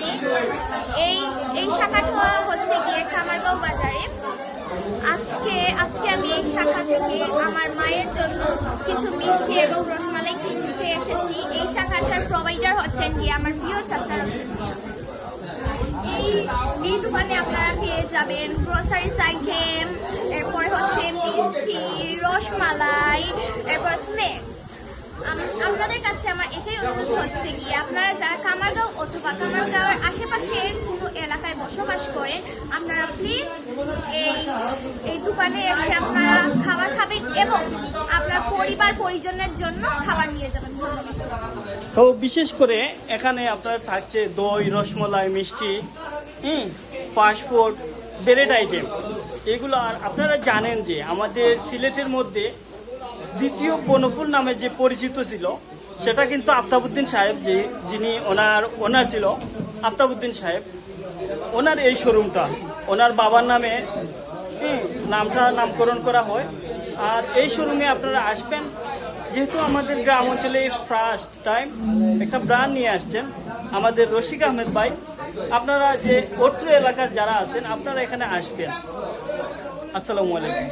দোকানে এই এই শাখাটা হচ্ছে গিয়ে খামারগাঁও বাজারে। আজকে আজকে আমি এই শাখা থেকে আমার মায়ের জন্য কিছু মিষ্টি এবং রসমালাই কিনতে এসেছি। এই শাখাটার প্রোভাইডার হচ্ছেন গিয়ে আমার প্রিয় চাচা এই এই দোকানে আপনারা পেয়ে যাবেন গ্রোসারিস আইটেম এরপরে হচ্ছে মিষ্টি, রসমালাই, এরপর স্ন্যাক্স আপনাদের কাছে আমার এটাই অনুরোধ হচ্ছে কি আপনারা যারা কামারগাঁও অথবা কামারগাঁওয়ের আশেপাশের কোনো এলাকায় বসবাস করেন, আপনারা প্লিজ এই এই দোকানে এসে আপনারা খাবার খাবেন এবং আপনার পরিবার পরিজনের জন্য খাবার নিয়ে যাবেন। তো বিশেষ করে এখানে আপনার থাকছে দই, রসমলাই, মিষ্টি, হুম ফাস্টফুড ব্রেড আইটেম এগুলো আর আপনারা জানেন যে আমাদের সিলেটের মধ্যে দ্বিতীয় বনফুল নামে যে পরিচিত ছিল সেটা কিন্তু আফতাবুদ্দিন সাহেব যে, যিনি ওনার ওনার ছিল, আফতাবুদ্দিন সাহেব, ওনার এই শোরুমটা, ওনার বাবার নামে নামটা নামকরণ করা হয়। আর এই শোরুমে আপনারা আসবেন, যেহেতু আমাদের গ্রাম অঞ্চলে ফার্স্ট টাইম একটা ব্র্যান্ড নিয়ে আসছেন, আমাদের রশিক আহমেদ ভাই, আপনারা যে অত্র এলাকার যারা আছেন, আপনারা এখানে আসবেন। আসসালামু আলাইকুম।